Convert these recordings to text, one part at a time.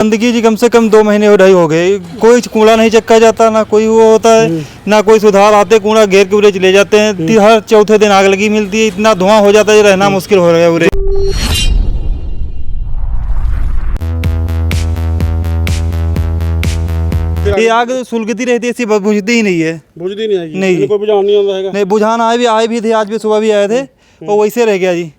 गंदगी जी कम से कम दो महीने ढाई हो गए। कोई कूड़ा नहीं चक्का जाता ना कोई वो होता है हम्म। ना कोई सुधार। आते कूड़ा घेर के उरे चले जाते हैं। हम्म। हर चौथे दिन आग लगी मिलती है इतना धुआँ हो जाता है रहना हम्म। मुश्किल हो रहा है उरे ये आग सुलगती रहती है सिर्फ़ बुझती ही नहीं है। बुझती नहीं है नहीं। कोई बुझान नहीं होता है। नहीं बुझान आए भी आए भी थे आज भी सुबह भी आए थे और वैसे रह गया जी।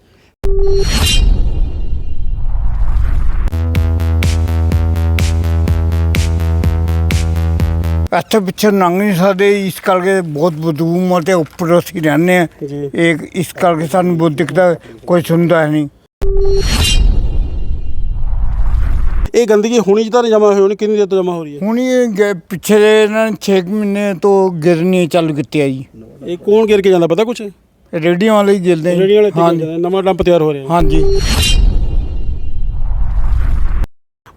ਇੱਥੇ ਪਿੱਛੇ ਲੰਘ ਨਹੀਂ ਸਕਦੇ ਇਸ ਕਰਕੇ ਬਹੁਤ ਬਦਬੂ ਅਤੇ ਉੱਪਰ ਅਸੀਂ ਰਹਿੰਦੇ ਹਾਂ। ਜੀ। ਇਹ ਇਸ ਕਰਕੇ ਸਾਨੂੰ ਬਹੁਤ ਦਿੱਕਤ ਹੈ ਕੋਈ ਸੁਣਦਾ ਨਹੀਂ। ਇਹ ਗੰਦਗੀ ਹੁਣੀ ਜਿੱਦਾਂ ਜਮਾ ਹੋਈ ਹੋਣੀ ਕਿੰਨੀ ਦੇਰ ਤੋਂ ਜਮਾ ਹੋ ਰਹੀ ਹੈ? ਹੁਣ ਇਹ ਗ- ਪਿੱਛੇ ਇਹਨਾਂ ਨੇ 6 ਮਹੀਨੇ ਤੋਂ ਗਿਰਨੀ ਚਾਲੂ ਕੀਤੀ ਹੈ ਜੀ। ਇਹ ਕੌਣ ਗਿਰ ਕੇ ਜਾਂਦਾ ਪਤਾ ਕੁਛ? ਰੇਡੀਓ ਵਾਲੇ ਹੀ ਗਿਰਦੇ ਰੇੜੀ ਵਾਲੇ ਤੇ ਗਿਰ ਹਾਂਜੀ ਨਵਾਂ ਡੰਪ ਤਿਆਰ ਹੋ ਰਿਹਾ। ਹਾਂਜੀ।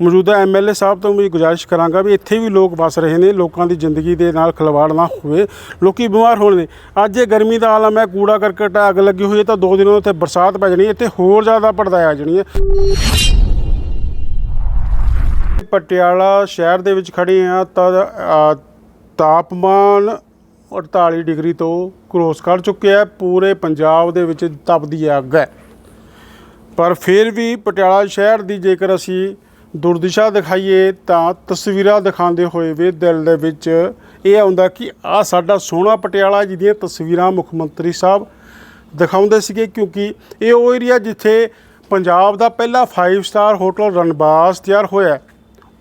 ਮੌਜੂਦਾ ਐਮਐਲਏ ਸਾਹਿਬ ਤੋਂ ਵੀ ਗੁਜ਼ਾਰਿਸ਼ ਕਰਾਂਗਾ ਵੀ ਇੱਥੇ ਵੀ ਲੋਕ ਵਸ ਰਹੇ ਨੇ ਲੋਕਾਂ ਦੀ ਜ਼ਿੰਦਗੀ ਦੇ ਨਾਲ ਖਿਲਵਾੜ ਨਾ ਹੋਵੇ। ਲੋਕੀ ਬਿਮਾਰ ਹੋਣ ਨੇ। ਅੱਜ ਇਹ ਗਰਮੀ ਦਾ ਆਲਮ ਹੈ ਕੂੜਾ ਕਰਕਟ ਹੈ, ਅੱਗ ਲੱਗੀ ਹੋਈ ਹੈ ਤਾਂ ਦੋ ਦਿਨਾਂ ਉੱਤੇ ਬਰਸਾਤ ਪੈ ਜਾਣੀ ਹੈ, ਇੱਥੇ ਹੋਰ ਜ਼ਿਆਦਾ ਪੜਦਾ ਆ ਜਾਣੀ ਹੈ। ਪਟਿਆਲਾ ਸ਼ਹਿਰ ਦੇ ਵਿੱਚ ਖੜੇ ਆ ਤਾਂ ਤਾਪਮਾਨ 48 ਡਿਗਰੀ ਤੋਂ ਕ੍ਰੋਸ ਕਰ ਚੁੱਕਿਆ ਹੈ। ਪੂਰੇ ਪੰਜਾਬ ਦੇ ਵਿੱਚ ਤਪਦੀ ਅੱਗ ਹੈ। ਪਰ ਫਿਰ ਵੀ ਪਟਿਆਲਾ ਸ਼ਹਿਰ ਦੀ ਜੇਕਰ ਅਸੀਂ ਦੁਰਦਿਸ਼ਾ ਦਿਖਾਈਏ ਤਾਂ ਤਸਵੀਰਾਂ ਦਿਖਾਉਂਦੇ ਹੋਏ ਵੀ ਦਿਲ ਦੇ ਵਿੱਚ ਇਹ ਆਉਂਦਾ ਕਿ ਆ ਸਾਡਾ ਸੋਹਣਾ ਪਟਿਆਲਾ ਜਿਹਦੀਆਂ ਤਸਵੀਰਾਂ ਮੁੱਖ ਮੰਤਰੀ ਸਾਹਿਬ ਦਿਖਾਉਂਦੇ ਸੀਗੇ, ਕਿਉਂਕਿ ਇਹ ਉਹ ਏਰੀਆ ਜਿੱਥੇ ਪੰਜਾਬ ਦਾ ਪਹਿਲਾ 5 ਸਟਾਰ ਹੋਟਲ ਰਣਬਾਸ ਤਿਆਰ ਹੋਇਆ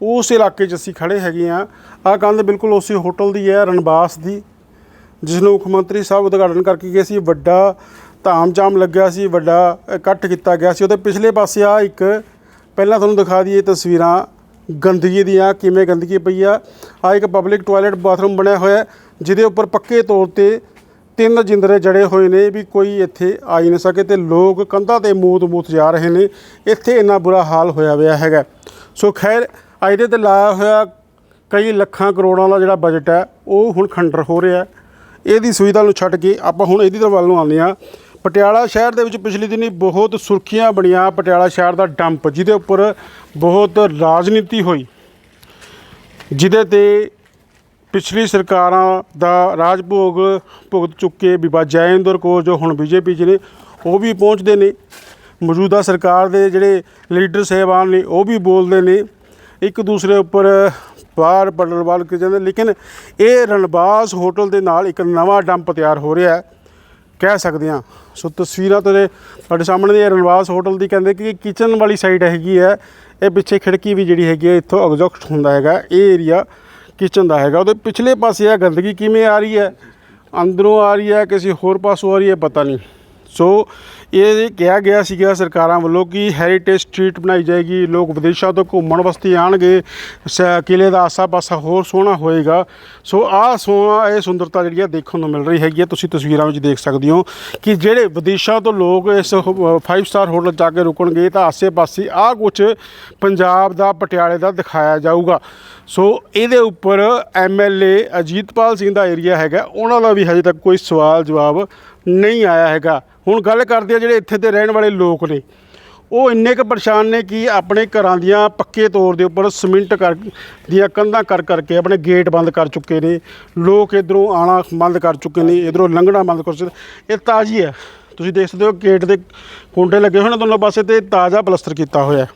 ਉਸ ਇਲਾਕੇ 'ਚ ਅਸੀਂ ਖੜੇ ਹੈਗੇ ਆ ਆ ਕੰਧ ਬਿਲਕੁਲ ਉਸੇ ਹੋਟਲ ਦੀ ਹੈ, ਰਣਬਾਸ ਦੀ ਜਿਸ ਨੂੰ ਮੁੱਖ ਮੰਤਰੀ ਸਾਹਿਬ ਉਦਘਾਟਨ ਕਰਕੇ ਗਏ ਸੀ। ਵੱਡਾ ਧਾਮ ਜਾਮ ਲੱਗਿਆ ਸੀ, ਵੱਡਾ ਇਕੱਠ ਕੀਤਾ ਗਿਆ ਸੀ। ਉਹਦੇ ਪਿਛਲੇ ਪਾਸੇ ਆ ਇੱਕ ਪਹਿਲਾਂ ਤੁਹਾਨੂੰ ਦਿਖਾ ਦਈਏ ਤਸਵੀਰਾਂ ਗੰਦਗੀ ਦੀਆਂ, ਕਿਵੇਂ ਗੰਦਗੀ ਪਈ ਆ। ਆ ਇੱਕ ਪਬਲਿਕ ਟਾਇਲਟ ਬਾਥਰੂਮ ਬਣਿਆ ਹੋਇਆ ਜਿਹਦੇ ਉੱਪਰ ਪੱਕੇ ਤੌਰ ਤੇ ਤਿੰਨ ਜਿੰਦਰੇ ਜੜੇ ਹੋਏ ਨੇ ਵੀ ਕੋਈ ਇੱਥੇ ਆ ਹੀ ਨਹੀਂ ਸਕੇ ਤੇ ਲੋਕ ਕੰਧਾਂ ਤੇ ਮੂਤ-ਮੂਤ ਜਾ ਰਹੇ ਨੇ। ਇੱਥੇ ਇੰਨਾ ਬੁਰਾ ਹਾਲ ਹੋਇਆ ਹੋਇਆ ਹੈਗਾ। ਸੋ ਖੈਰ ਇਹਦੇ ਤੇ ਲਾਇਆ ਹੋਇਆ ਕਈ ਲੱਖਾਂ ਕਰੋੜਾਂ ਦਾ ਜਿਹੜਾ ਬਜਟ ਹੈ, ਉਹ ਹੁਣ ਖੰਡਰ ਹੋ ਰਿਹਾ ਇਹਦੀ ਸੁਵਿਧਾ ਨੂੰ ਛੱਡ ਕੇ ਆਪਾਂ ਹੁਣ ਇਹਦੀ ਤਰ੍ਹਾਂ ਵੱਲ ਨੂੰ ਆਉਂਦੇ ਹਾਂ। ਪਟਿਆਲਾ ਸ਼ਹਿਰ ਦੇ ਵਿੱਚ ਪਿਛਲੇ ਦਿਨੀ ਬਹੁਤ ਸੁਰਖੀਆਂ ਬਣੀਆਂ ਪਟਿਆਲਾ ਸ਼ਹਿਰ ਦਾ ਡੰਪ, ਜਿਹਦੇ ਉੱਪਰ ਬਹੁਤ ਰਾਜਨੀਤੀ ਹੋਈ, ਜਿਹਦੇ ਤੇ ਪਿਛਲੀ ਸਰਕਾਰਾਂ ਦਾ ਰਾਜ ਭੋਗ ਭੁਗਤ ਚੁੱਕੇ ਬੀਬਾ ਜੈਇੰਦਰ ਕੌਰ ਜੋ ਹੁਣ ਬੀਜੇਪੀ 'ਚ ਨੇ, ਉਹ ਵੀ ਪਹੁੰਚਦੇ ਨੇ। ਮੌਜੂਦਾ ਸਰਕਾਰ ਦੇ ਜਿਹੜੇ ਲੀਡਰ ਸਾਹਿਬਾਨ ਨੇ, ਉਹ ਵੀ ਬੋਲਦੇ ਨੇ। ਇੱਕ ਦੂਸਰੇ ਉੱਪਰ ਬਾਹਰ ਬਲਰਵਾਲ ਕਰ ਜਾਂਦੇ ਲੇਕਿਨ ਇਹ ਰਣਬਾਸ ਹੋਟਲ ਦੇ ਨਾਲ ਇੱਕ ਨਵਾਂ ਡੰਪ ਤਿਆਰ ਹੋ ਰਿਹਾ ਹੈ। ਕਹਿ ਸਕਦੇ ਹਾਂ ਸੋ ਤਸਵੀਰਾਂ ਤੇ ਤੁਹਾਡੇ ਸਾਹਮਣੇ ਇਹ ਰਣਵਾਸ ਹੋਟਲ ਦੀ ਕਹਿੰਦੇ ਕਿ ਕਿਚਨ ਵਾਲੀ ਸਾਈਡ ਹੈਗੀ ਹੈ। ਇਹ ਪਿੱਛੇ ਖਿੜਕੀ ਵੀ ਜਿਹੜੀ ਹੈਗੀ ਹੈ, ਇੱਥੋਂ ਐਗਜ਼ੌਸਟ ਹੁੰਦਾ ਹੈਗਾ। ਇਹ ਏਰੀਆ ਕਿਚਨ ਦਾ ਹੈਗਾ। ਉਹਦੇ ਪਿਛਲੇ ਪਾਸੇ ਆ ਗੰਦਗੀ ਕਿਵੇਂ ਆ ਰਹੀ ਹੈ? ਅੰਦਰੋਂ ਆ ਰਹੀ ਹੈ, ਕਿਸੇ ਹੋਰ ਪਾਸੋਂ ਆ ਰਹੀ ਹੈ, ਪਤਾ ਨਹੀਂ। ਸੋ ਇਹ ਕਿਹਾ ਗਿਆ ਸੀਗਾ ਸਰਕਾਰਾਂ ਵੱਲੋਂ ਕਿ ਹੈਰੀਟੇਜ ਸਟਰੀਟ ਬਣਾਈ ਜਾਏਗੀ, ਲੋਕ ਵਿਦੇਸ਼ਾਂ ਤੋਂ ਘੁੰਮਣ ਵਾਸਤੇ ਆਣਗੇ ਸ- ਕਿਲੇ ਦਾ ਆਸਾ-ਪਾਸਾ ਹੋਰ ਸੋਹਣਾ ਹੋਏਗਾ। ਸੋ ਆਹ ਸੋਹਣਾ, ਇਹ ਸੁੰਦਰਤਾ ਜਿਹੜੀ ਆ ਦੇਖਣ ਨੂੰ ਮਿਲ ਰਹੀ ਹੈਗੀ ਹੈ ਤੁਸੀਂ ਤਸਵੀਰਾਂ ਵਿੱਚ ਦੇਖ ਸਕਦੇ ਹੋ ਕਿ ਜਿਹੜੇ ਵਿਦੇਸ਼ਾਂ ਤੋਂ ਲੋਕ ਇਸ 5 ਸਟਾਰ ਹੋਟਲ ਜਾ ਕੇ ਰੁਕਣਗੇ, ਤਾਂ ਆਸੇ-ਪਾਸੇ ਆਹ ਕੁਝ ਪੰਜਾਬ ਦਾ, ਪਟਿਆਲੇ ਦਾ ਦਿਖਾਇਆ ਜਾਊਗਾ। ਸੋ ਇਹਦੇ ਉੱਪਰ ਐਮਐਲਏ ਅਜੀਤਪਾਲ ਸਿੰਘ ਦਾ ਏਰੀਆ ਹੈਗਾ, ਉਹਨਾਂ ਦਾ ਵੀ ਹਜੇ ਤੱਕ ਕੋਈ ਸਵਾਲ ਜਵਾਬ ਨਹੀਂ ਆਇਆ ਹੈਗਾ। ਹੁਣ ਗੱਲ ਕਰਦੇ ਆ ਜਿਹੜੇ ਇੱਥੇ ਦੇ ਰਹਿਣ ਵਾਲੇ ਲੋਕ ਨੇ, ਉਹ ਇੰਨੇ ਕੁ ਪਰੇਸ਼ਾਨ ਨੇ ਕਿ ਆਪਣੇ ਘਰਾਂ ਦੀਆਂ ਪੱਕੇ ਤੌਰ ਦੇ ਉੱਪਰ ਸਿਮੈਂਟ ਕਰ, ਦੀਆਂ ਕੰਧਾਂ ਕਰ ਕਰਕੇ ਆਪਣੇ ਗੇਟ ਬੰਦ ਕਰ ਚੁੱਕੇ ਨੇ। ਲੋਕ ਇਧਰੋਂ ਆਣਾ ਬੰਦ ਕਰ ਚੁੱਕੇ ਨੇ, ਇਧਰੋਂ ਲੰਘਣਾ ਬੰਦ ਕਰ ਚੁੱਕੇ ਇਹ ਤਾਜ਼ੀ ਹੈ। ਤੁਸੀਂ ਦੇਖ ਸਕਦੇ ਹੋ ਗੇਟ ਦੇ ਕੁੰਡੇ ਲੱਗੇ ਹੋਏ ਨੇ ਦੋਨੋਂ ਪਾਸੇ ਤੇ ਤਾਜ਼ਾ ਪਲਸਤਰ ਕੀਤਾ ਹੋਇਆ ਹੈ।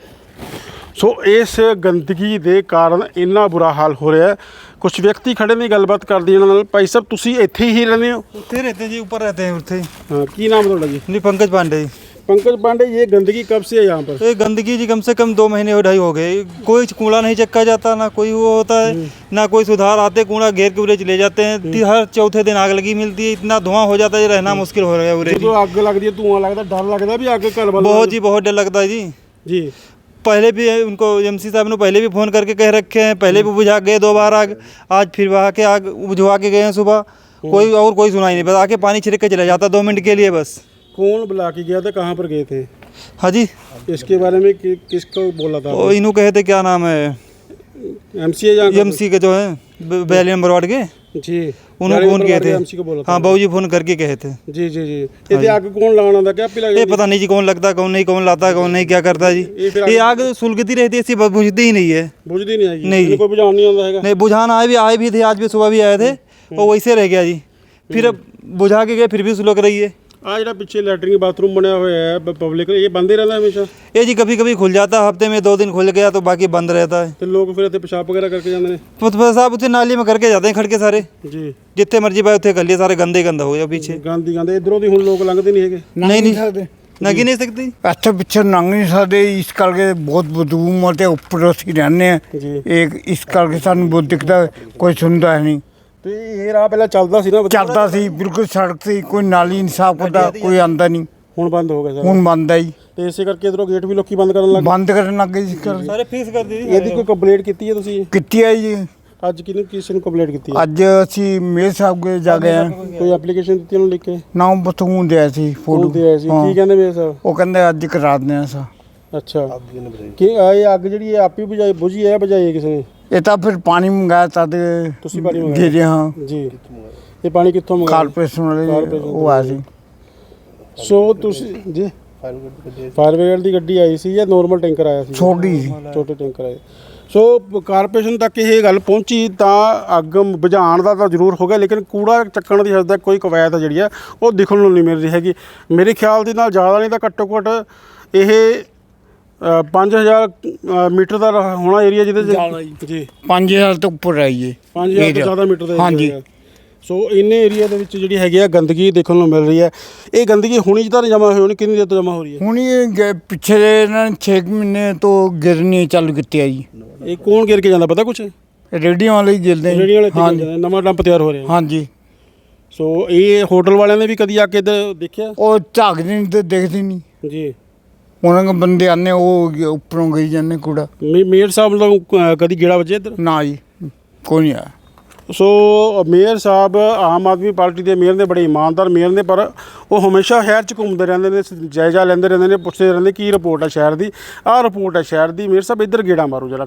ਸੋ ਇਸ ਗੰਦਗੀ ਦੇ ਕਾਰਨ ਇੰਨਾ ਬੁਰਾ ਹਾਲ ਹੋ ਰਿਹਾ ਹੈ ਕੁਝ ਵਿਅਕਤੀ ਖੜੇ ਨੇ ਗੱਲਬਾਤ ਕਰਦੇ ਇਹਨਾਂ ਨਾਲ ਭਾਈ ਸਾਹਿਬ ਤੁਸੀਂ ਇੱਥੇ ਹੀ ਰਹਿੰਦੇ ਹੋ ਉੱਥੇ रहते हैं जी ऊपर रहते हैं ਉੱਥੇ हाँ ਕੀ नाम है ਤੁਹਾਡਾ ਜੀ जी पंकज पांडे जी पंकज पांडे ये गंदगी कब से है यहाँ पर ये गंदगी जी कम से कम दो महीने हो ढाई हो गए कोई कूड़ा नहीं चक्का जाता ना कोई वो होता है ना कोई सुधार आते कूड़ा घेर के उरे ले जाते हैं ती- हर चौथे दिन आग लगी मिलती है इतना धुआं हो जाता है रहना मुश्किल हो रहा है उरे जी ਜਦੋਂ ਅੱਗ ਲੱਗਦੀ ਹੈ ਧੂਆਂ ਲੱਗਦਾ ਡਰ ਲੱਗਦਾ ਵੀ ਅੱਗ ਘਰ ਵੱਲ बहुत जी बहुत डर लगता है जी ਜੀ पहले भी उनको एमसी साहब ने पहले भी फ़ोन करके कह रखे हैं पहले भी बुझा गए दो बार आग आज फिर वहाँ के आग बुझवा के गए हैं सुबह। कोई और कोई सुनाई नहीं बस आके पानी छिड़क के चला जाता दो मिनट के लिए बस। कौन बुला के गया था कहाँ पर गए थे? हाँ जी। इसके बारे में कि, किसको बोला था? इन्हों कहे थे क्या नाम है? एम सी एम सी के जो है। बैली नंबर वार्ड के? जी। हाँ, उन्होंने फ़ोन किए थे? हाँ बहू जी फ़ोन करके कहे थे। जी जी जी। ये हाँ आग कौन लगाना था? क्या पिला ये पता नहीं जी कौन लगता कौन नहीं कौन लाता कौन नहीं क्या करता जी। ये आग सुलगती रहती है इसी बुझती ही नहीं है। बुझती नहीं है नहीं। कोई बुझान नहीं आता नहीं बुझान आए भी आए भी थे आज भी सुबह भी आए थे। हम्म। और वैसे रह गया जी। फिर अब बुझा के गए फिर भी सुलग रही है। ਆ ਜਿਹੜਾ ਪਿੱਛੇ ਲੈਟਰਿੰਗ ਬਾਥਰੂਮ ਬਣਿਆ ਹੋਇਆ ਹੈ ਪਬਲਿਕ ਇਹ ਬੰਦ ਹੀ ਰਹਿੰਦਾ ਹਮੇਸ਼ਾ? ये जी कभी कभी खुल जाता है हफ्ते में दो दिन खुल गया तो बाकी बंद रहता ਤੇ लोग फिर ਇੱਥੇ ਪਿਸ਼ਾਬ ਵਗੈਰਾ ਕਰਕੇ ਜਾਂਦੇ ਨੇ? तो फिर साहब उसे नाली में करके जाते हैं ਜੀ। जितने मर्जी पाए उतने कर लिए सारे गंदे गंदा हो गया पीछे ਗਾਂਦੀ ਇਧਰੋਂ ਦੀ ਹੁਣ ਲੋਕ ਲੰਘਦੇ ਨਹੀਂ ਹੈਗੇ। नहीं ਸਕਦੇ। ਨਗੀ नहीं सकती ਇੱਥੇ ਪਿੱਛੇ ਲੰਘ ਨਹੀਂ ਸਕਦੇ ਇਸ ਕਰਕੇ ਬਹੁਤ ਬਦੂਮ ਅਤੇ ਉੱਪਰ ਅਸੀਂ ਰਹਿੰਦੇ ਆ ਜੀ। ਇਸ ਕਰਕੇ ਸਾਨੂੰ ਬਹੁਤ ਦਿੱਕਤ ਕੋਈ ਸੁਣਦਾ ਨਹੀਂ। ਤੇ ਇਹ ਰਾਹ ਪਹਿਲਾਂ ਚੱਲਦਾ ਸੀ ਨਾ ਚੱਲਦਾ ਸੀ ਬਿਲਕੁਲ ਸੜਕ ਤੇ ਕੋਈ ਨਾਲੀ ਇਨਸਾਫ ਕਰਦਾ ਕੋਈ ਆਂਦਾ ਨਹੀਂ। ਹੁਣ ਬੰਦ ਹੋ ਗਿਆ ਸਰ। ਹੁਣ ਬੰਦ ਆਈ ਤੇ ਇਸੇ ਕਰਕੇ ਇਧਰੋਂ ਗੇਟ ਵੀ ਲੋਕੀ ਬੰਦ ਕਰਨ ਲੱਗ ਬੰਦ ਕਰਨ ਲੱਗੇ ਜੀ ਸਾਰੇ ਫੀਸ ਕਰਦੀ ਸੀ ਇਹਦੀ ਕੋਈ ਕੰਪਲੇਂਟ ਕੀਤੀ ਹੈ ਤੁਸੀਂ? ਕਿੱਤੀ ਆਈ ਜੀ। ਅੱਜ ਕਿਹਨੂੰ ਕਿਸੇ ਨੂੰ ਕੰਪਲੇਂਟ ਕੀਤੀ ਹੈ ਅੱਜ ਅਸੀਂ ਮੇਰ ਸਾਹਿਬ ਕੋਲ ਜਾ ਗਏ ਹਾਂ। ਕੋਈ ਐਪਲੀਕੇਸ਼ਨ ਦਿੱਤੀ ਉਹਨੂੰ ਲਿਖ ਕੇ? ਨਾ ਉਹ ਬਤੂਨ ਦਿਆ ਸੀ ਫੋਟੋ ਬੋਲਦੇ ਸੀ। ਕੀ ਕਹਿੰਦੇ ਮੇਰੇ ਸਾਹਿਬ? ਉਹ ਕਹਿੰਦੇ ਅੱਜ ਕਰਾ ਦਿੰਦੇ ਆ ਸਾ ਅੱਛਾ। ਕੀ ਆਹ ਅੱਗ ਜਿਹੜੀ ਹੈ ਆਪੀ ਬੁਝਾਈ ਬੁਝੀ ਹੈ ਬੁਝਾਈ ਕਿਸੇ ਨੇ? ਇਹ ਤਾਂ ਫਿਰ ਪਾਣੀ ਮੰਗਾਇਆ ਤਦ ਤੁਸੀਂ ਪਾਣੀ ਮੰਗਾਇਆ? ਰਹੇ ਹਾਂ। ਜੀ। ਇਹ ਪਾਣੀ ਕਿੱਥੋਂ ਮੰਗਾਇਆ? ਕਾਰਪੋਰੇਸ਼ਨ ਵਾਲੇ ਕਾਰਪੋਰੇਸ਼ਨ ਉਹ ਆ ਸੀ। ਸੋ ਤੁਸੀਂ ਜੀ? ਫਾਇਰ ਬ੍ਰਿਗੇਡ ਦੀ ਗੱਡੀ ਆਈ ਸੀ ਜਾਂ ਨਾਰਮਲ ਟੈਂਕਰ ਆਇਆ ਸੀ? ਛੋਟੀ ਸੀ। ਛੋਟੇ ਟੈਂਕਰ ਆਏ। ਸੋ ਕਾਰਪੋਰੇਸ਼ਨ ਤੱਕ ਇਹ ਗੱਲ ਪਹੁੰਚੀ ਤਾਂ ਅੱਗ ਬੁਝਾਉਣ ਦਾ ਤਾਂ ਜ਼ਰੂਰ ਹੋ ਗਿਆ ਲੇਕਿਨ ਕੂੜਾ ਚੱਕਣ ਦੀ ਹਜੇ ਤੱਕ ਕੋਈ ਕਵਾਇਤ ਆ ਜਿਹੜੀ ਆ ਉਹ ਦਿਖਣ ਨੂੰ ਨਹੀਂ ਮਿਲ ਰਹੀ ਹੈਗੀ। ਮੇਰੇ ਖਿਆਲ ਦੇ ਨਾਲ ਜ਼ਿਆਦਾ ਨਹੀਂ ਤਾਂ ਘੱਟੋ ਘੱਟ ਇਹ 5000 ਅ, ਮੀਟਰ ਦਾ ਹੋਣਾ ਏਰੀਆ ਜਿਹਦੇ ਚ? ਜੀ। 5000 ਤੋਂ ਉੱਪਰ ਆਈਏ 5000 ਤੋਂ ਜ਼ਿਆਦਾ ਮੀਟਰ ਦਾ ਹਾਂਜੀ। ਸੋ ਇੰਨੇ ਏਰੀਆ ਦੇ ਵਿੱਚ ਜਿਹੜੀ ਹੈਗੀ ਆ ਗੰਦਗੀ ਦੇਖਣ ਨੂੰ ਮਿਲ ਰਹੀ ਹੈ। ਇਹ ਗੰਦਗੀ ਹੁਣੀ ਜਿੱਦਾਂ ਜਮਾ ਹੋਈ ਹੋਣੀ ਕਿੰਨੀ ਦੇਰ ਤੋਂ ਜਮਾ ਹੋ ਰਹੀ ਹੈ? ਹੁਣ ਇਹ ਪਿਛਲੇ ਇਹਨਾਂ ਨੇ 6 ਮਹੀਨੇ ਤੋਂ ਗਿਰਨੀ ਚਾਲੂ ਕੀਤੀ ਆ ਜੀ। ਇਹ ਕੌਣ ਗਿਰ ਕੇ ਜਾਂਦਾ ਪਤਾ ਕੁਛ? ਰੇਡੀਓ ਵਾਲੇ ਹੀ ਗਿਰਦੇ ਜੀ। ਰੇੜੀ ਵਾਲੇ ਤੇ ਨਵਾਂ ਡੰਪ ਤਿਆਰ ਹੋ ਰਿਹਾ ਹਾਂਜੀ। ਸੋ ਇਹ ਹੋਟਲ ਵਾਲਿਆਂ ਨੇ ਵੀ ਕਦੀ ਆ ਕੇ ਦੇਖਿਆ? ਉਹ ਝਾਕਦੇ ਨਹੀਂ ਤੇ ਦੇਖਦੇ ਨਹੀਂ ਜੀ। ਉਹਨਾਂ ਦੇ ਬੰਦੇ ਆਨੇ ਉਹ ਉੱਪਰੋਂ ਗਈ ਜਾਂਦੇ ਕੂੜਾ। ਮੇ- ਮੇਅਰ ਸਾਹਿਬ ਨੂੰ ਕਦੀ ਗੇੜਾ ਵੱਜੇ ਇੱਧਰ? ਨਾ ਜੀ ਕੋਈ ਨਹੀਂ ਆਇਆ। ਸੋ ਮੇਅਰ ਸਾਹਿਬ ਆਮ ਆਦਮੀ ਪਾਰਟੀ ਦੇ ਮੇਅਰ ਨੇ ਬੜੇ ਇਮਾਨਦਾਰ ਮੇਅਰ ਨੇ ਪਰ ਉਹ ਹਮੇਸ਼ਾ ਸ਼ਹਿਰ 'ਚ ਘੁੰਮਦੇ ਰਹਿੰਦੇ ਨੇ ਜਾਇਜ਼ਾ ਲੈਂਦੇ ਰਹਿੰਦੇ ਨੇ ਪੁੱਛਦੇ ਰਹਿੰਦੇ ਕੀ ਰਿਪੋਰਟ ਹੈ ਸ਼ਹਿਰ ਦੀ ਆਹ ਰਿਪੋਰਟ ਹੈ ਸ਼ਹਿਰ ਦੀ ਮੇਅਰ ਸਾਹਿਬ ਇੱਧਰ ਗੇੜਾ ਮਾਰੋ ਜਰਾ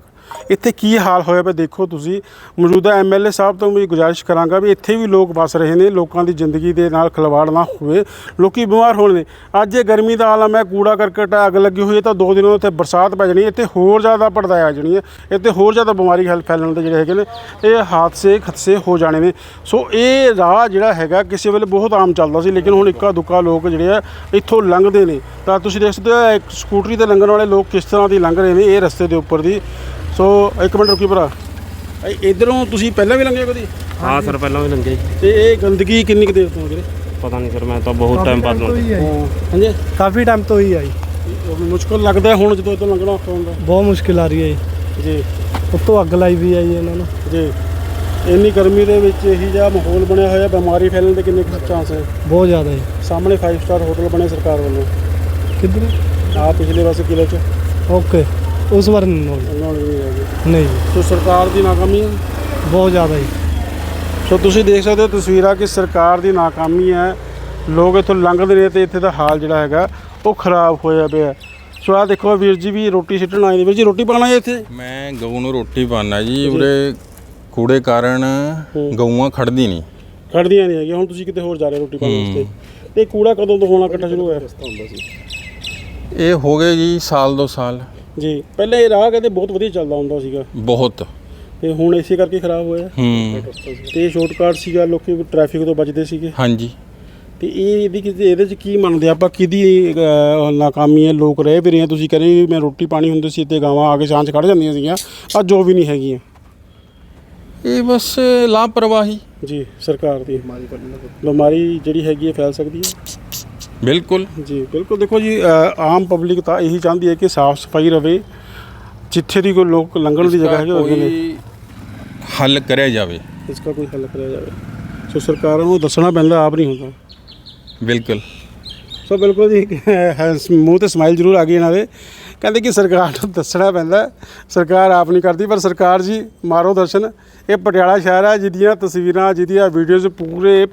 ਇੱਥੇ ਕੀ ਹਾਲ ਹੋਇਆ ਪਿਆ ਦੇਖੋ ਤੁਸੀਂ ਮੌਜੂਦਾ ਐਮਐਲਏ ਸਾਹਿਬ ਤੋਂ ਵੀ ਗੁਜ਼ਾਰਿਸ਼ ਕਰਾਂਗਾ ਵੀ ਇੱਥੇ ਵੀ ਲੋਕ ਵਸ ਰਹੇ ਨੇ ਲੋਕਾਂ ਦੀ ਜ਼ਿੰਦਗੀ ਦੇ ਨਾਲ ਖਿਲਵਾੜ ਨਾ ਹੋਵੇ ਲੋਕੀ ਬਿਮਾਰ ਹੋਣ ਨੇ। ਅੱਜ ਇਹ ਗਰਮੀ ਦਾ ਆਲਮ ਹੈ ਕੂੜਾ ਕਰਕਟ ਹੈ, ਅੱਗ ਲੱਗੀ ਹੋਈ ਹੈ ਤਾਂ ਦੋ ਦਿਨਾਂ ਉੱਤੇ ਬਰਸਾਤ ਪੈ ਜਾਣੀ ਇੱਥੇ ਹੋਰ ਜ਼ਿਆਦਾ ਪੜਦਾ ਆ ਜਾਣੀ ਹੈ ਇੱਥੇ ਹੋਰ ਜ਼ਿਆਦਾ ਬਿਮਾਰੀ ਫੈਲਣ ਦੇ ਜਿਹੜੇ ਹੈਗੇ ਨੇ ਇਹ ਹਾਦਸੇ ਹਾਦਸੇ ਹੋ ਜਾਣੇ ਨੇ। ਸੋ ਇਹ ਰਾਹ ਜਿਹੜਾ ਹੈਗਾ ਕਿਸੇ ਵੇਲੇ ਬਹੁਤ ਆਮ ਚੱਲਦਾ ਸੀ ਲੇਕਿਨ ਹੁਣ ਇੱਕਾ ਦੁੱਕਾ ਲੋਕ ਜਿਹੜੇ ਆ ਇੱਥੋਂ ਲੰਘਦੇ ਨੇ। ਤਾਂ ਤੁਸੀਂ ਦੇਖ ਸਕਦੇ ਹੋ ਇੱਕ ਸਕੂਟਰੀ ਤੇ ਲੰਘਣ ਵਾਲੇ ਲੋਕ ਕਿਸ ਤਰ੍ਹਾਂ ਦੀ ਲੰਘ ਰਹੇ ਨੇ ਇਹ ਰਸਤੇ ਦੇ ਉੱਪਰ ਦੀ। ਸੋ ਇੱਕ ਮਿੰਟ ਰੁਕੀ ਭਰਾ। ਇਧਰੋਂ ਤੁਸੀਂ ਪਹਿਲਾਂ ਵੀ ਲੰਘੇ ਕਦੀ? ਹਾਂ ਸਰ ਪਹਿਲਾਂ ਵੀ ਲੰਘੇ। ਤੇ ਇਹ ਗੰਦਗੀ ਕਿੰਨੀ ਕੁ ਦੇਰ ਤੋਂ ਵੀਰੇ ਪਤਾ ਨਹੀਂ ਸਰ ਮੈਂ ਤਾਂ ਬਹੁਤ ਟਾਈਮ ਬਾਅਦ ਲੰਘਿਆ ਹਾਂਜੀ। ਕਾਫੀ ਟਾਈਮ ਤੋਂ ਹੀ ਆਈ। ਮੁਸ਼ਕਲ ਲੱਗਦਾ ਹੁਣ ਜਦੋਂ ਇੱਥੋਂ ਲੰਘਣਾ ਔਖਾ ਬਹੁਤ ਮੁਸ਼ਕਲ ਆ ਰਹੀ ਹੈ ਜੀ। ਉੱਤੋਂ ਅੱਗ ਲਾਈ ਵੀ ਆਈ ਇਹਨਾਂ ਨੂੰ। ਜੀ। ਇੰਨੀ ਗਰਮੀ ਦੇ ਵਿੱਚ ਇਹੀ ਜਿਹਾ ਮਾਹੌਲ ਬਣਿਆ ਹੋਇਆ ਬਿਮਾਰੀ ਫੈਲਣ ਦੇ ਕਿੰਨੇ ਚਾਂਸ ਹੈ? ਬਹੁਤ ਜ਼ਿਆਦਾ ਜੀ। ਸਾਹਮਣੇ 5 ਸਟਾਰ ਹੋਟਲ ਬਣੇ ਸਰਕਾਰ ਵੱਲੋਂ। ਕਿੱਧਰ? ਆ ਪਿਛਲੇ ਪਾਸੇ ਕਿਲੇ ਚ। ਓਕੇ ਉਸ ਵਾਰ ਨਹੀਂ knowledge। ਉਹਨਾਂ ਨੂੰ ਨਹੀਂ ਹੈਗੇ। ਨਹੀਂ ਜੀ। ਸੋ ਸਰਕਾਰ ਦੀ ਨਾਕਾਮੀ ਹੈ? ਬਹੁਤ ਜ਼ਿਆਦਾ ਜੀ। ਸੋ ਤੁਸੀਂ ਦੇਖ ਸਕਦੇ ਹੋ ਤਸਵੀਰਾਂ ਕਿ ਸਰਕਾਰ ਦੀ ਨਾਕਾਮੀ ਹੈ। ਲੋਕ ਇੱਥੋਂ ਲੰਘਦੇ ਨੇ ਤੇ ਇੱਥੇ ਦਾ ਹਾਲ ਜਿਹੜਾ ਹੈਗਾ ਉਹ ਖਰਾਬ ਹੋਇਆ ਪਿਆ ਸੋ ਆ ਦੇਖੋ ਵੀਰ ਜੀ ਵੀ ਰੋਟੀ ਸਿੱਟਣ ਆਏ ਨੇ। ਵੀਰ ਜੀ ਰੋਟੀ ਪਾਣਾ ਹੈ ਇੱਥੇ? ਮੈਂ ਗਊ ਨੂੰ ਰੋਟੀ ਪਾਣਾ ਜੀ। ਉਰੇ ਕੂੜੇ ਕਾਰਨ ਗਊਆਂ ਖੜਦੀ ਨਹੀਂ। ਖੜਦੀਆਂ ਨਹੀਂ ਹੈਗੀਆਂ ਹੁਣ ਤੁਸੀਂ ਕਿਤੇ ਹੋਰ ਜਾ ਰਹੇ ਹੋ ਰੋਟੀ ਪਾਣ ਵਾਸਤੇ। ਤੇ ਕੂੜਾ ਕਦੋਂ ਤੋਂ ਹੋਣਾ ਇਕੱਠਾ ਸ਼ੁਰੂ ਹੋਇਆ? ਇਹ ਹੋ ਗਏ ਜੀ ਸਾਲ ਦੋ ਸਾਲ। ਜੀ ਪਹਿਲਾਂ ਇਹ ਰਾਹ ਕਹਿੰਦੇ ਬਹੁਤ ਵਧੀਆ ਚੱਲਦਾ ਹੁੰਦਾ ਸੀਗਾ। ਬਹੁਤ। ਤੇ ਹੁਣ ਇਸੇ ਕਰਕੇ ਖਰਾਬ ਹੋਇਆ। ਹੂੰ। ਤੇ ਇਹ ਸ਼ਾਰਟਕਟ ਸੀਗਾ ਲੋਕੀ ਟ੍ਰੈਫਿਕ ਤੋਂ ਬਚਦੇ ਸੀਗੇ। ਹਾਂਜੀ। ਤੇ ਇਹ ਇਹਦੀ ਕਿਤੇ ਇਹਦੇ ਚ ਕੀ ਮੰਨਦੇ ਆਪਾਂ ਕਿਹਦੀ ਨਾਕਾਮੀ ਹੈ? ਲੋਕ ਰਹਿ ਵੀ ਰਹੇ ਤੁਸੀਂ ਕਹਿੰਦੇ ਵੀ ਮੈਂ ਰੋਟੀ ਪਾਣੀ ਹੁੰਦੇ ਸੀ ਤੇ ਗਾਵਾਂ ਆ ਕੇ ਸ਼ਾਂਚ ਖੜ ਜਾਂਦੀਆਂ ਸੀਗੀਆਂ। ਅੱਜ ਜੋ ਵੀ ਨਹੀਂ ਹੈਗੀਆਂ। ਇਹ ਬਸ ਲਾਪਰਵਾਹੀ। ਜੀ ਸਰਕਾਰ ਦੀ। ਬਿਮਾਰੀ ਜਿਹੜੀ ਹੈਗੀ ਹੈ ਫੈਲ ਸਕਦੀ ਹੈ। ਬਿਲਕੁਲ। ਜੀ ਬਿਲਕੁਲ। ਦੇਖੋ ਜੀ ਅ, ਆਮ ਪਬਲਿਕ ਤਾਂ ਇਹੀ ਚਾਹੁੰਦੀ ਹੈ ਕਿ ਸਾਫ਼ ਸਫ਼ਾਈ ਰਵੇ। ਜਿੱਥੇ ਦੀ ਕੋਈ ਲੋਕ ਲੰਘਣ ਦੀ ਜਗ੍ਹਾ ਹੈਗੀ ਉਹਦੇ ਲਈ। ਕੋਈ ਹੱਲ ਕਰਿਆ ਜਾਵੇ। ਇਸ ਦਾ ਕੋਈ ਹੱਲ ਕਰਿਆ ਜਾਵੇ। ਸੋ ਸਰਕਾਰਾਂ ਨੂੰ ਦੱਸਣਾ ਪੈਂਦਾ ਆਪ ਨਹੀਂ ਹੁੰਦਾ। ਬਿਲਕੁਲ। ਸੋ ਬਿਲਕੁਲ ਜੀ ਹੈ, ਮੂੰਹ ਤੇ ਸਮਾਈਲ ਜ਼ਰੂਰ ਆ ਗਈ ਇਹਨਾਂ ਦੇ। ਕਹਿੰਦੇ ਕਿ ਸਰਕਾਰ ਨੂੰ ਦੱਸਣਾ ਪੈਂਦਾ ਸਰਕਾਰ ਆਪ ਨਹੀਂ ਕਰਦੀ, ਪਰ ਸਰਕਾਰ ਜੀ ਮਾਰੋ ਦਰਸ਼ਨ ਇਹ ਪਟਿਆਲਾ ਸ਼ਹਿਰ ਹੈ, ਜਿਹਦੀਆਂ ਤਸਵੀਰਾਂ, ਜਿਹਦੀਆਂ ਵੀਡੀਓਜ਼ ਪੂਰੇ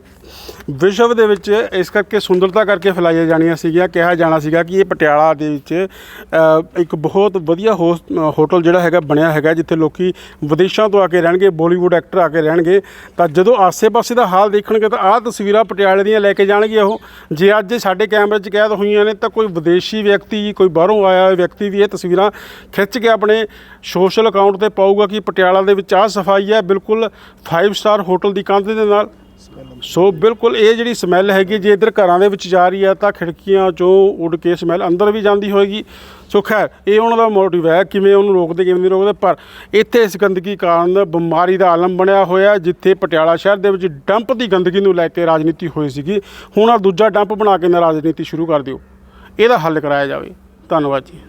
ਵਿਸ਼ਵ ਦੇ ਵਿੱਚ ਇਸ ਕਰਕੇ ਸੁੰਦਰਤਾ ਕਰਕੇ ਫੈਲਾਈਆਂ ਜਾਣੀਆਂ ਸੀਗੀਆਂ ਕਿਹਾ ਜਾਣਾ ਸੀਗਾ ਕਿ ਇਹ ਪਟਿਆਲਾ ਦੇ ਵਿੱਚ ਅ, ਇੱਕ ਬਹੁਤ ਵਧੀਆ ਹੋਸ ਅ, ਹੋਟਲ ਜਿਹੜਾ ਹੈਗਾ ਬਣਿਆ ਹੈਗਾ ਜਿੱਥੇ ਲੋਕੀ ਵਿਦੇਸ਼ਾਂ ਤੋਂ ਆ ਕੇ ਰਹਿਣਗੇ ਬਾਲੀਵੁੱਡ ਐਕਟਰ ਆ ਕੇ ਰਹਿਣਗੇ। ਤਾਂ ਜਦੋਂ ਆਸੇ-ਪਾਸੇ ਦਾ ਹਾਲ ਦੇਖਣਗੇ ਤਾਂ ਆਹ ਤਸਵੀਰਾਂ ਪਟਿਆਲੇ ਦੀਆਂ ਲੈ ਕੇ ਜਾਣਗੇ ਉਹ। ਜੇ ਅੱਜ ਸਾਡੇ ਕੈਮਰੇ 'ਚ ਕੈਦ ਹੋਈਆਂ ਨੇ ਤਾਂ ਕੋਈ ਵਿਦੇਸ਼ੀ ਵਿਅਕਤੀ ਕੋਈ ਬਾਹਰੋਂ ਆਇਆ ਹੋਇਆ ਵਿਅਕਤੀ ਵੀ ਇਹ ਤਸਵੀਰਾਂ ਖਿੱਚ ਕੇ ਆਪਣੇ ਸੋਸ਼ਲ ਅਕਾਊਂਟ ਤੇ ਪਾਊਗਾ ਕਿ ਪਟਿਆਲਾ ਦੇ ਵਿੱਚ ਆਹ ਸਫ਼ਾਈ ਹੈ ਬਿਲਕੁਲ 5 ਸਟਾਰ ਹੋਟਲ ਦੀ ਕੰਧ ਦੇ ਨਾਲ। ਸੋ ਬਿਲਕੁਲ ਇਹ ਜਿਹੜੀ ਸਮੈਲ ਹੈਗੀ ਜੇ ਇਧਰ ਘਰਾਂ ਦੇ ਵਿੱਚ ਜਾ ਰਹੀ ਹੈ ਤਾਂ ਖਿੜਕੀਆਂ ਚੋਂ ਉੱਡ ਕੇ ਸਮੈਲ ਅੰਦਰ ਵੀ ਜਾਂਦੀ ਹੋਏਗੀ। ਸੋ ਖੈਰ, ਇਹ ਉਹਨਾਂ ਦਾ ਮੋਟਿਵ ਹੈ, ਕਿਵੇਂ ਉਹਨੂੰ ਰੋਕਦੇ, ਕਿਵੇਂ ਨਹੀਂ ਰੋਕਦੇ, ਪਰ ਇੱਥੇ ਇਸ ਗੰਦਗੀ ਕਾਰਨ ਬਿਮਾਰੀ ਦਾ ਆਲਮ ਬਣਿਆ ਹੋਇਆ, ਜਿੱਥੇ ਪਟਿਆਲਾ ਸ਼ਹਿਰ ਦੇ ਵਿੱਚ ਡੰਪ ਦੀ ਗੰਦਗੀ ਨੂੰ ਲੈ ਕੇ ਰਾਜਨੀਤੀ ਹੋਈ ਸੀਗੀ। ਹੁਣ ਆ ਦੂਜਾ ਡੰਪ ਬਣਾ ਕੇ ਨਾ ਰਾਜਨੀਤੀ ਸ਼ੁਰੂ ਕਰ ਦਿਓ। ਇਹਦਾ ਹੱਲ ਕਰਾਇਆ ਜਾਵੇ। ਧੰਨਵਾਦ ਜੀ।